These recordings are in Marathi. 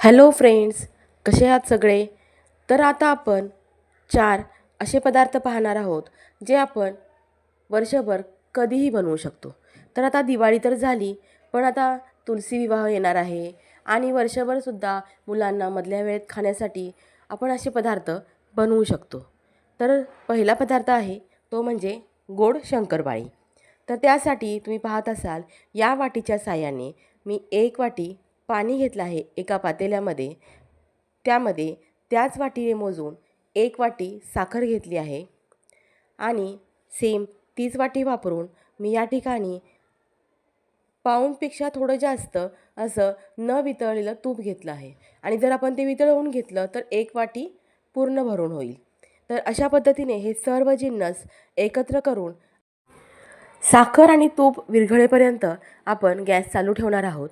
हॅलो फ्रेंड्स कसे आहात सगळे? तर आता आपण चार असे पदार्थ पाहणार आहोत जे आपण वर्षभर कधीही बनवू शकतो. तर आता दिवाळी तर झाली पण आता तुलसी विवाह येणार आहे आणि वर्षभरसुद्धा मुलांना मधल्या वेळेत खाण्यासाठी आपण असे पदार्थ बनवू शकतो. तर पहिला पदार्थ आहे तो म्हणजे गोड शंकरपाळी. तर त्यासाठी तुम्ही पाहत असाल या वाटीच्या साह्याने मी एक वाटी पाणी घेतलं आहे एका पातेल्यामध्ये. त्यामध्ये त्याच वाटीने मोजून एक वाटी साखर घेतली आहे. आणि सेम तीच वाटी वापरून मी या ठिकाणी पाऊंडपेक्षा थोडं जास्त असं न वितळलेलं तूप घेतलं आहे. आणि जर आपण ते वितळवून घेतलं तर एक वाटी पूर्ण भरून होईल. तर अशा पद्धतीने हे सर्व जिन्नस एकत्र करून साखर आणि तूप विरघळेपर्यंत आपण गॅस चालू ठेवणार आहोत.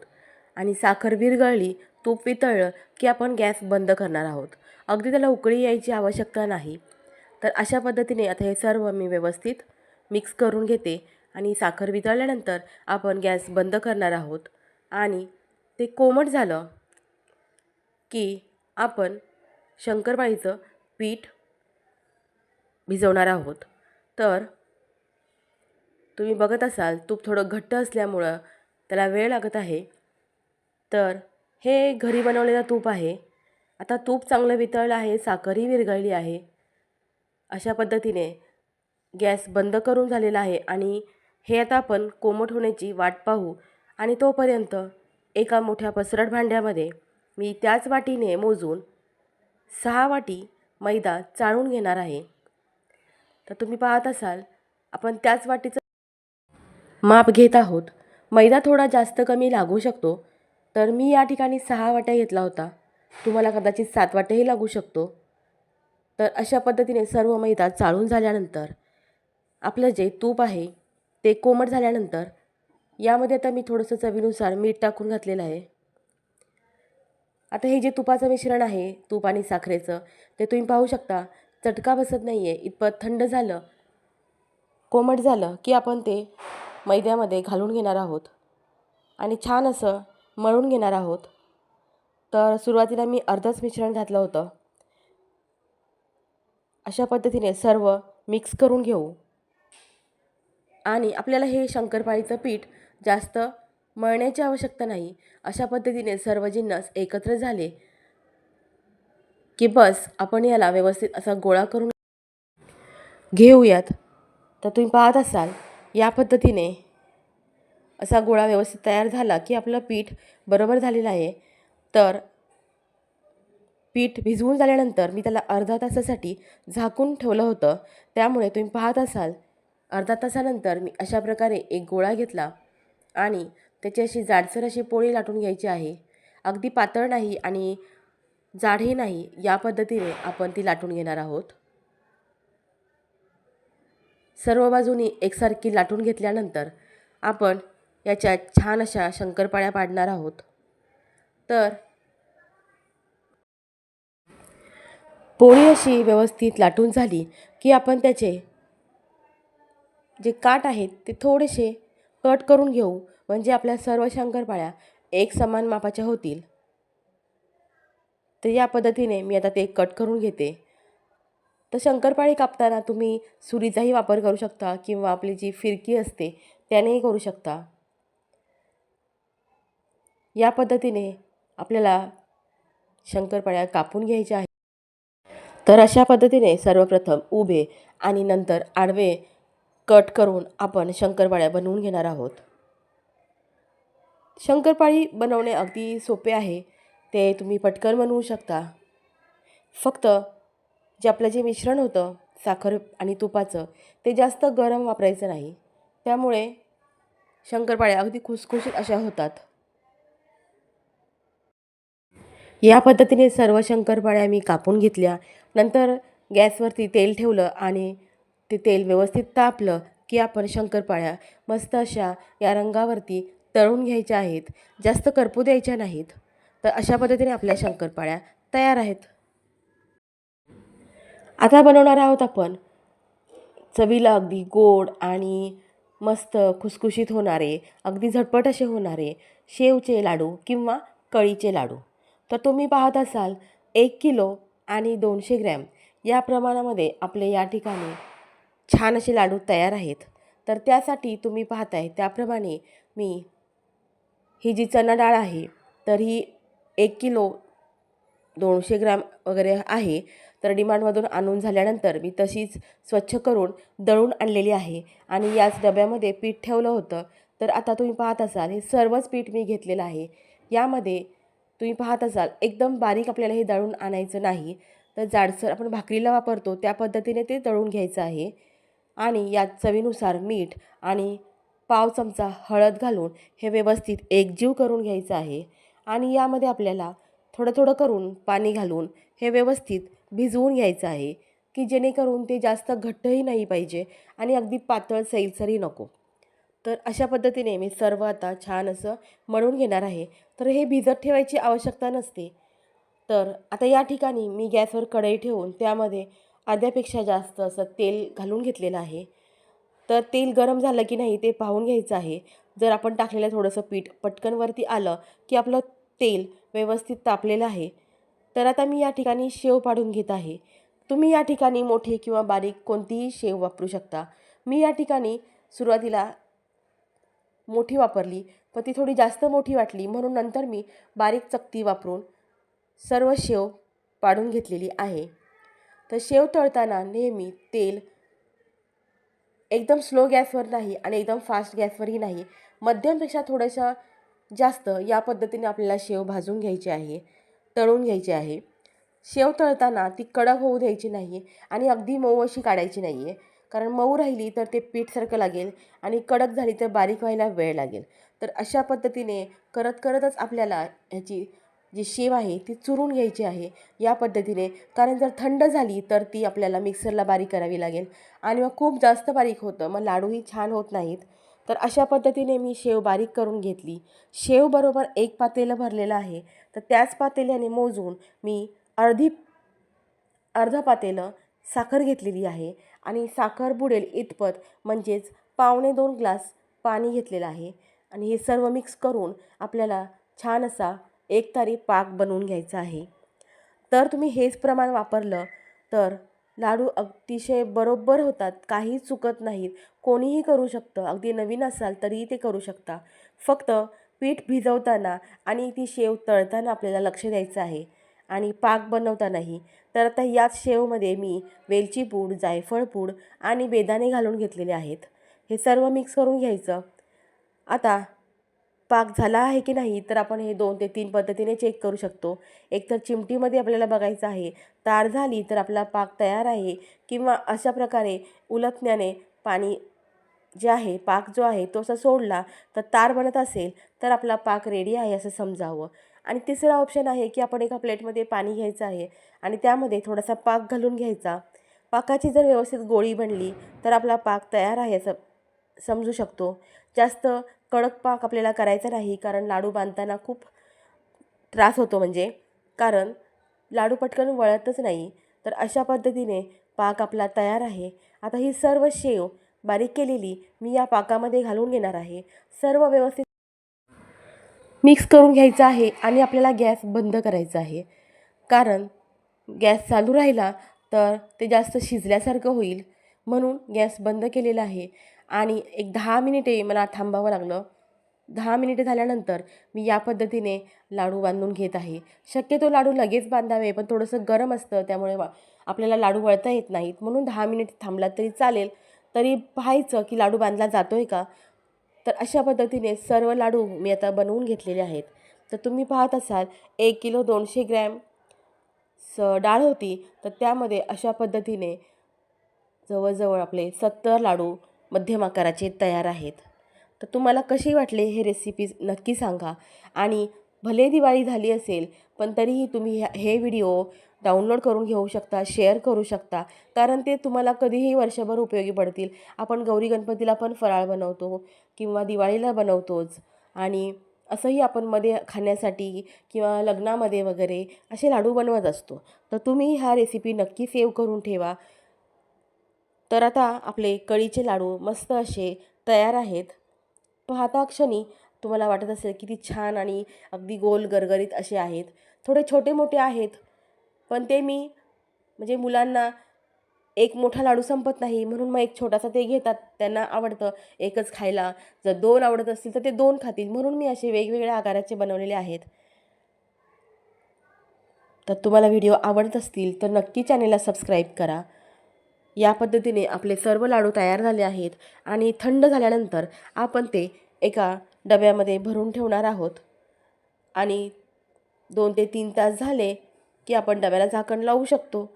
आणि साखर विरघळली तूप वितळलं की आपण गॅस बंद करणार आहोत. अगदी त्याला उकळी यायची आवश्यकता नाही. तर अशा पद्धतीने आता हे सर्व मी व्यवस्थित मिक्स करून घेते आणि साखर वितळल्यानंतर आपण गॅस बंद करणार आहोत. आणि ते कोमट झालं की आपण शंकरपाळीचं पीठ भिजवणार आहोत. तर तुम्ही बघत असाल तूप थोडं घट्ट असल्यामुळं त्याला वेळ लागत आहे. तर हे घरी बनवलेलं तूप आहे. आता तूप चांगलं वितळलं आहे साखरही विरघळली आहे. अशा पद्धतीने गॅस बंद करून झालेला आहे आणि हे आता आपण कोमट होण्याची वाट पाहू आणि तोपर्यंत एका मोठ्या पसरट भांड्यामध्ये मी त्याच वाटीने मोजून सहा वाटी मैदा चाळून घेणार आहे. तर तुम्ही पाहत असाल आपण त्याच वाटीचं माप घेत आहोत. मैदा थोडा जास्त कमी लागू शकतो तर मी या ठिकाणी सहा वाट्या घेतला होता. तुम्हाला कदाचित सात वाट्याही लागू शकतो. तर अशा पद्धतीने सर्व मैदा चाळून झाल्यानंतर आपलं जे तूप आहे ते कोमट झाल्यानंतर यामध्ये आता मी थोडंसं चवीनुसार मीठ टाकून घातलेलं आहे. आता हे जे तुपाचं मिश्रण आहे तूप आणि साखरेचं ते तुम्ही पाहू शकता. चटका बसत नाही आहे इतपत थंड झालं कोमट झालं की आपण ते मैद्यामध्ये घालून घेणार आहोत. आणि छान असं मळून घेणार आहोत. तर सुरुवातीला मी अर्धच मिश्रण घातलं होतं. अशा पद्धतीने सर्व मिक्स करून घेऊ. आणि आपल्याला हे शंकरपाळीचं पीठ जास्त मळण्याची आवश्यकता नाही. अशा पद्धतीने सर्व जिन्नस एकत्र झाले की बस आपण याला व्यवस्थित असा गोळा करून घेऊयात. तर तुम्ही पाहत असाल या पद्धतीने असा गोळा व्यवस्थित तयार झाला की आपलं पीठ बरोबर झालेलं आहे. तर पीठ भिजवून झाल्यानंतर मी त्याला अर्धा तासासाठी झाकून ठेवलं होतं. त्यामुळे तुम्ही पाहत असाल अर्धा तासानंतर मी अशा प्रकारे एक गोळा घेतला आणि त्याची अशी जाडसर अशी पोळी लाटून घ्यायची आहे. अगदी पातळ नाही आणि जाडही नाही या पद्धतीने आपण ती लाटून घेणार आहोत. सर्व बाजूनी एकसारखी लाटून घेतल्यानंतर आपण याच्या छान अशा शंकरपाळ्या पाडणार आहोत. तर पोळी अशी व्यवस्थित लाटून झाली की आपण त्याचे जे काठ आहेत ते थोडेसे कट करून घेऊ. म्हणजे आपल्या सर्व शंकरपाळ्या एक समान मापाच्या होतील. तर या पद्धतीने मी आता ते कट करून घेते. तर शंकरपाळी कापताना तुम्ही सुरीचाही वापर करू शकता किंवा आपली जी फिरकी असते त्यानेही करू शकता. या पद्धतीने आपल्याला शंकरपाळ्या कापून घ्यायच्या आहेत. तर अशा पद्धतीने सर्वप्रथम उभे आणि नंतर आडवे कट करून आपण शंकरपाळ्या बनवून घेणार आहोत. शंकरपाळी बनवणे अगदी सोपे आहे. ते तुम्ही पटकन बनवू शकता. फक्त जे आपलं जे मिश्रण होतं साखर आणि तुपाचं ते जास्त गरम वापरायचं नाही. त्यामुळे शंकरपाळ्या अगदी खुसखुशीत अशा होतात. या पद्धतीने सर्व शंकरपाळ्या मी कापून घेतल्या. नंतर गॅसवरती तेल ठेवलं आणि ते तेल व्यवस्थित तापलं की आपण शंकरपाळ्या मस्त अशा या रंगावरती तळून घ्यायच्या आहेत. जास्त करपू द्यायच्या नाहीत. तर अशा पद्धतीने आपल्या शंकरपाळ्या तयार आहेत. आता बनवणार आहोत आपण चवीला अगदी गोड आणि मस्त खुसखुशीत होणारे अगदी झटपट असे होणारे शेवचे लाडू किंवा कळीचे लाडू. तर तुम्ही पाहत असाल एक किलो आणि दोनशे ग्रॅम या प्रमाणामध्ये आपले या ठिकाणी छान असे लाडू तयार आहेत. तर त्यासाठी तुम्ही पाहताय त्याप्रमाणे मी ही जी चणा डाळ आहे तर ही एक किलो दोनशे ग्रॅम वगैरे आहे. तर डिमांडमधून आणून झाल्यानंतर मी तशीच स्वच्छ करून दळून आणलेली आहे आणि याच डब्यामध्ये पीठ ठेवलं होतं. तर आता तुम्ही पाहत असाल हे सर्वच पीठ मी घेतलेलं आहे. यामध्ये तुम्ही पाहत असाल एकदम बारीक आपल्याला हे दळून आणायचं नाही. तर जाडसर आपण भाकरीला वापरतो त्या पद्धतीने ते दळून घ्यायचं आहे. आणि यात चवीनुसार मीठ आणि पाव चमचा हळद घालून हे व्यवस्थित एकजीव करून घ्यायचं आहे. आणि यामध्ये आपल्याला थोडं थोडं करून पाणी घालून हे व्यवस्थित भिजवून घ्यायचं आहे की जेणेकरून ते जास्त घट्टही नाही पाहिजे आणि अगदी पातळ सैलसरही नको. तर अशा पद्धतीने मी सर्व आता छान असं मळून घेणार आहे. तर हे भिजत ठेवायची आवश्यकता नसते. तर आता या ठिकाणी मी गॅसवर कढई ठेवून त्यामध्ये अर्ध्यापेक्षा जास्त असं तेल घालून घेतलेलं आहे. तर तेल गरम झालं की नाही ते पाहून घ्यायचं आहे. जर आपण टाकलेलं थोडंसं पीठ पटकनवरती आलं की आपलं तेल व्यवस्थित तापलेलं आहे. तर आता मी या ठिकाणी शेव पाडून घेत आहे. तुम्ही या ठिकाणी मोठी किंवा बारीक कोणतीही शेव वापरू शकता. मी या ठिकाणी सुरुवातीला मोठी वापरली. पण ती थोडी जास्त मोठी वाटली. म्हणून नंतर मी बारीक चकती वापरून सर्व शेव पाडून घेतलेली आहे. तर शेव तळताना नेहमी तेल एकदम स्लो गॅसवर नाही आणि एकदम फास्ट गॅसवरही नाही. मध्यमपेक्षा थोडंसं जास्त या पद्धतीने आपल्याला शेव भाजून घ्यायची आहे तळून घ्यायची आहे. शेव तळताना ती कडक होऊ द्यायची नाही आणि अगदी मऊ अशी काढायची नाही आहे कारण मऊ राहिली तर ते पीठसारखं लागेल आणि कडक झाली तर बारीक व्हायला वेळ लागेल. तर अशा पद्धतीने करत करतच आपल्याला ह्याची जी शेव आहे ती चुरून घ्यायची आहे या पद्धतीने. कारण जर थंड झाली तर ती आपल्याला मिक्सरला बारीक करावी लागेल. आणि मग खूप जास्त बारीक होतं मग लाडूही छान होत नाहीत. तर अशा पद्धतीने मी शेव बारीक करून घेतली. शेव बरोबर एक पातेलं भरलेलं आहे. तर त्याच पातेल्याने मोजून मी अर्धी अर्ध पातेलं साखर घेतलेली आहे. आणि साखर बुडेल इतपत म्हणजेच पावणे दोन ग्लास पाणी घेतलेलं आहे. आणि हे सर्व मिक्स करून आपल्याला छान असा एक तारी पाक बनवून घ्यायचा आहे. तर तुम्ही हेच प्रमाण वापरलं तर लाडू अतिशय बरोबर होतात काही चुकत नाहीत. कोणीही करू शकतं अगदी नवीन असाल तरीही ते करू शकता. फक्त पीठ भिजवताना आणि ती शेव तळताना आपल्याला लक्ष द्यायचं आहे. आणि पाक बनवतानाही तर आता याच शेवमध्ये मी वेलची पूड जायफळ पूड आणि बेदाणे घालून घेतलेले आहेत. हे सर्व मिक्स करून घ्यायचं. आता पाक झाला आहे की नाही तर आपण हे दोन ते तीन पद्धतीने चेक करू शकतो. एक तर चिमटीमध्ये आपल्याला बघायचं आहे तार झाली तर आपला पाक तयार आहे किंवा अशा प्रकारे उलटण्याने पाणी जे आहे पाक जो आहे तो असा सोडला तर तार बनत असेल तर आपला पाक रेडी आहे असं समजावं. आणि तिसरा ऑप्शन आहे की आपण एका प्लेटमध्ये पाणी घ्यायचं आहे आणि त्यामध्ये थोडासा पाक घालून घ्यायचा. पाकाची जर व्यवस्थित गोळी बनली तर आपला पाक तयार आहे असं समजू शकतो. जास्त कडक पाक आपल्याला करायचा नाही कारण लाडू बांधताना खूप त्रास होतो म्हणजे. कारण लाडू पटकन वळतच नाही. तर अशा पद्धतीने पाक आपला तयार आहे. आता ही सर्व शेव बारीक केलेली मी या पाकामध्ये घालून घेणार आहे. सर्व व्यवस्थित मिक्स करून घ्यायचं आहे आणि आपल्याला गॅस बंद करायचा आहे. कारण गॅस चालू राहिला तर ते जास्त शिजल्यासारखं होईल. म्हणून गॅस बंद केलेला आहे. आणि एक दहा मिनिटे मला थांबावं लागलं. दहा मिनिटे झाल्यानंतर मी या पद्धतीने लाडू बांधून घेत आहे. शक्यतो लाडू लगेच बांधावे पण थोडंसं गरम असतं त्यामुळे आपल्याला लाडू वळता येत नाहीत. म्हणून दहा मिनिट थांबला तरी चालेल. तरी पाहायचं की लाडू बांधला जातो आहे का? तर अशा पद्धतीने सर्व लाडू मी आता बनवून घेतलेले आहेत. तर तुम्ही पाहत असाल एक किलो दोनशे ग्रॅम स डाळ होती. तर त्यामध्ये अशा पद्धतीने जवळजवळ आपले सत्तर लाडू मध्यम आकाराचे तयार आहेत. तर तुम्हाला कशी वाटले हे रेसिपीज नक्की सांगा. आणि भले दिवाळी झाली असेल पण तरीही तुम्ही ह्या- हे व्हिडिओ डाउनलोड करून घेऊ शकता शेअर करू शकता. कारण ते तुम्हाला कधीही वर्षभर उपयोगी पडतील. आपण गौरी गणपतीला पण फराळ बनवतो किंवा दिवाळीला बनवतोच. आणि असंही आपण मध्ये खाण्यासाठी किंवा लग्नामध्ये वगैरे असे लाडू बनवत असतो. तर तुम्ही ह्या रेसिपी नक्की सेव्ह करून ठेवा. तर आता आपले कळीचे लाडू मस्त असे तयार आहेत. पाहता क्षणी तुम्हाला वाटत असेल किती छान आणि अगदी गोल गरगरीत असे आहेत. थोडे छोटे मोठे आहेत. पण ते मी म्हणजे मुलांना एक मोठा लाडू संपत नाही म्हणून मग एक छोटासा ते घेतात त्यांना आवडतं एकच खायला. जर दोन आवडत असतील तर ते दोन खातील म्हणून मी असे वेगवेगळ्या आकाराचे बनवलेले आहेत. तर तुम्हाला व्हिडिओ आवडत असतील तर नक्की चॅनेलला सबस्क्राईब करा. या पद्धतीने आपले सर्व लाडू तयार झाले आहेत आणि थंड झाल्यानंतर आपण ते एका डब्यामध्ये भरून ठेवणार आहोत. आणि दोन ते तीन तास झाले की आपण डब्याला झाकण लावू शकतो.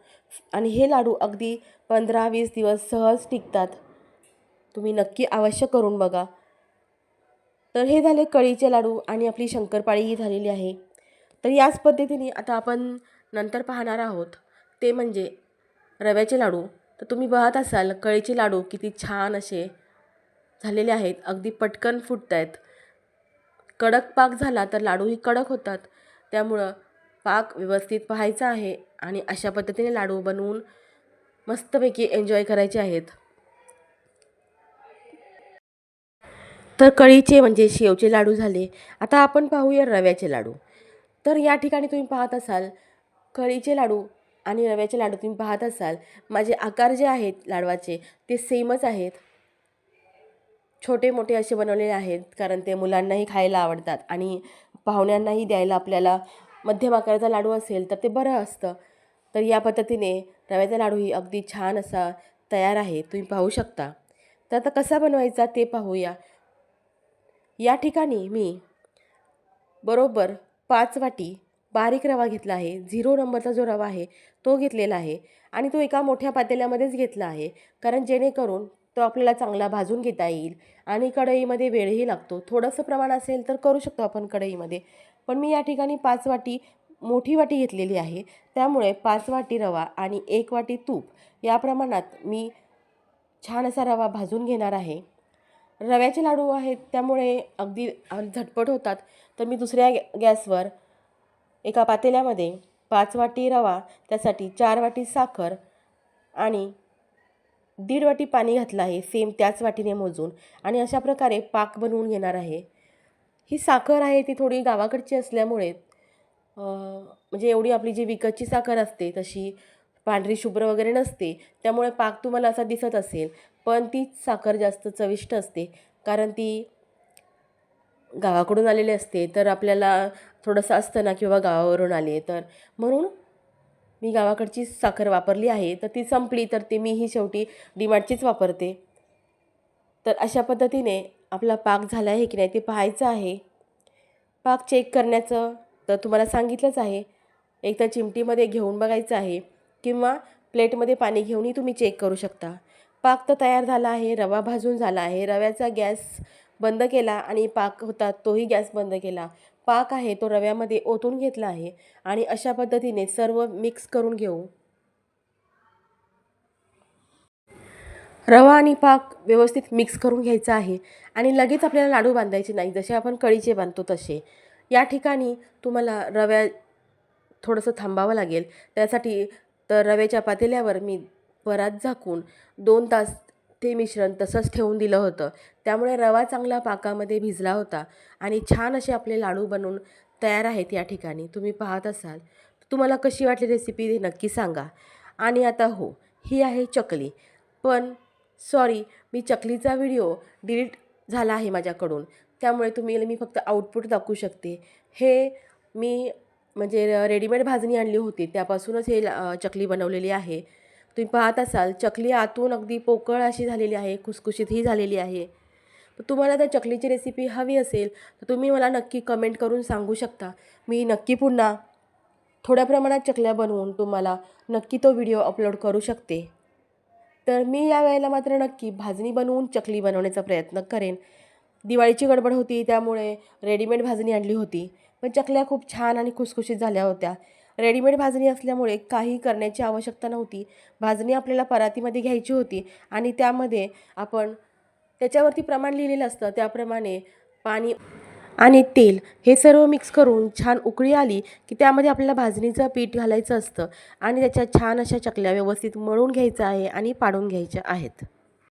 आणि हे लाडू अगदी पंधरा वीस दिवस सहज टिकतात. तुम्ही नक्की अवश्य करून बघा. तर हे झाले कळीचे लाडू आणि आपली शंकरपाळी ही झालेली आहे. तर याच पद्धतीने आता आपण नंतर पाहणार आहोत. ते म्हणजे रव्याचे लाडू. तर तुम्ही बघत असाल कळीचे लाडू किती छान असे झालेले आहेत. अगदी पटकन फुटत आहेत कडक पाक झाला तर लाडूही कडक होतात. त्यामुळं पाक व्यवस्थित पाहायचा आहे आणि अशा पद्धतीने लाडू बनवून मस्तपैकी एन्जॉय करायचे आहेत. तर कळीचे म्हणजे शेवचे लाडू झाले. आता आपण पाहूया रव्याचे लाडू. तर या ठिकाणी तुम्ही पाहत असाल कळीचे लाडू आणि रव्याचे लाडू तुम्ही पाहत असाल माझे आकार जे आहेत लाडवाचे ते सेमच आहेत. छोटे मोठे असे बनवलेले आहेत कारण ते मुलांनाही खायला आवडतात आणि पाहुण्यांनाही द्यायला आपल्याला मध्यम आकाराचा लाडू असेल तर ते बरं असतं. तर या पद्धतीने रव्याचा लाडूही अगदी छान असा तयार आहे. तुम्ही पाहू शकता. तर आता कसा बनवायचा ते पाहूया. या ठिकाणी मी बरोबर पाच वाटी बारीक रवा घेतला आहे. झिरो नंबरचा जो रवा आहे तो घेतलेला आहे आणि तो एका मोठ्या पातेल्यामध्येच घेतला आहे. कारण जेणेकरून तो आपल्याला चांगला भाजून घेता येईल आणि कढईमध्ये वेळही लागतो. थोडंसं प्रमाण असेल तर करू शकतो आपण कढईमध्ये. पण मी या ठिकाणी पाच वाटी मोठी वाटी घेतलेली आहे. त्यामुळे पाच वाटी रवा आणि एक वाटी तूप या प्रमाणात मी छान असा रवा भाजून घेणार आहे. रव्याचे लाडू आहेत त्यामुळे अगदी झटपट होतात. तर मी दुसऱ्या गॅसवर एका पातेल्यामध्ये पाच वाटी रवा त्यासाठी चार वाटी साखर आणि दीड वाटी पाणी घातलं आहे. सेम त्याच वाटीने मोजून. आणि अशा प्रकारे पाक बनवून घेणार आहे. ही साखर आहे ती थोडी गावाकडची असल्यामुळे म्हणजे एवढी आपली जी विकतची साखर असते तशी पांढरी शुभ्र वगैरे नसते त्यामुळे पाक तुम्हाला असा दिसत असेल पण तीच साखर जास्त चविष्ट असते कारण ती गावाकडून आलेली असते तर आपल्याला थोडंसं असतं ना किंवा गावावरून आले तर म्हणून मी गावाकडची साखर वापरली आहे तर ती संपली तर ते मीही शेवटी डिमार्टचीच वापरते. तर अशा पद्धतीने आपला पाक झाला आहे की नाही ते पाहायचं आहे. पाक चेक करण्याचं तर तुम्हाला सांगितलंच आहे. एक तर चिमटीमध्ये घेऊन बघायचं आहे किंवा प्लेटमध्ये पाणी घेऊनही तुम्ही चेक करू शकता. पाक तर तयार झाला आहे रवा भाजून झाला आहे. रव्याचा गॅस बंद केला आणि पाक होता तोही गॅस बंद केला. पाक आहे तो रव्यामध्ये ओतून घेतला आहे आणि अशा पद्धतीने सर्व मिक्स करून घेऊ. रवा आणि पाक व्यवस्थित मिक्स करून घ्यायचा आहे. आणि लगेच आपल्याला लाडू बांधायचे नाही. जसे आपण कळीचे बांधतो तसे. या ठिकाणी तुम्हाला रव्या थोडंसं थांबावं लागेल. त्यासाठी तर रव्याच्या पातेल्यावर मी परात झाकून दोन तास ते मिश्रण तसंच ठेवून दिलं होतं. त्यामुळे रवा चांगला पाकामध्ये भिजला होता. आणि छान असे आपले लाडू बनवून तयार आहेत या ठिकाणी. तुम्ही पाहत असाल. तुम्हाला कशी वाटली रेसिपी ते नक्की सांगा. आणि आता हो ही आहे चकली. पण सॉरी मी चकलीचा व्हिडिओ डिलीट झाला आहे माझ्याकडून. त्यामुळे तुम्ही मी फक्त आउटपुट दाखवू शकते. हे मी म्हणजे रेडीमेड भाजणी आणली होती. त्यापासूनच हे चकली बनवलेली आहे. तुम्ही पाहत असाल चकली आतून अगदी पोकळ अशी झालेली आहे खुसखुशीतही झालेली आहे. तुम्हाला जर चकलीची रेसिपी हवी असेल तर तुम्ही मला नक्की कमेंट करून सांगू शकता. मी नक्की पुन्हा थोड्या प्रमाणात चकल्या बनवून तुम्हाला नक्की तो व्हिडिओ अपलोड करू शकते. तर मी या वेळेला मात्र नक्की भाजणी बनवून चकली बनवण्याचा प्रयत्न करेन. दिवाळीची गडबड होती त्यामुळे रेडीमेड भाजणी आणली होती. पण चकल्या खूप छान आणि खुसखुशीत झाल्या होत्या. रेडीमेड भाजणी असल्यामुळे काही करण्याची आवश्यकता नव्हती. भाजणी आपल्याला परातीमध्ये घ्यायची होती आणि त्यामध्ये आपण त्याच्यावरती प्रमाण लिहिलेलं असतं. त्याप्रमाणे पाणी आणि तेल हे सर्व मिक्स करून छान उकळी आली की त्यामध्ये आपल्याला भाजणीचं पीठ घालायचं असतं आणि त्याच्या छान अशा चकल्या व्यवस्थित मळून घ्यायचं आहे आणि पाडून घ्यायच्या आहेत.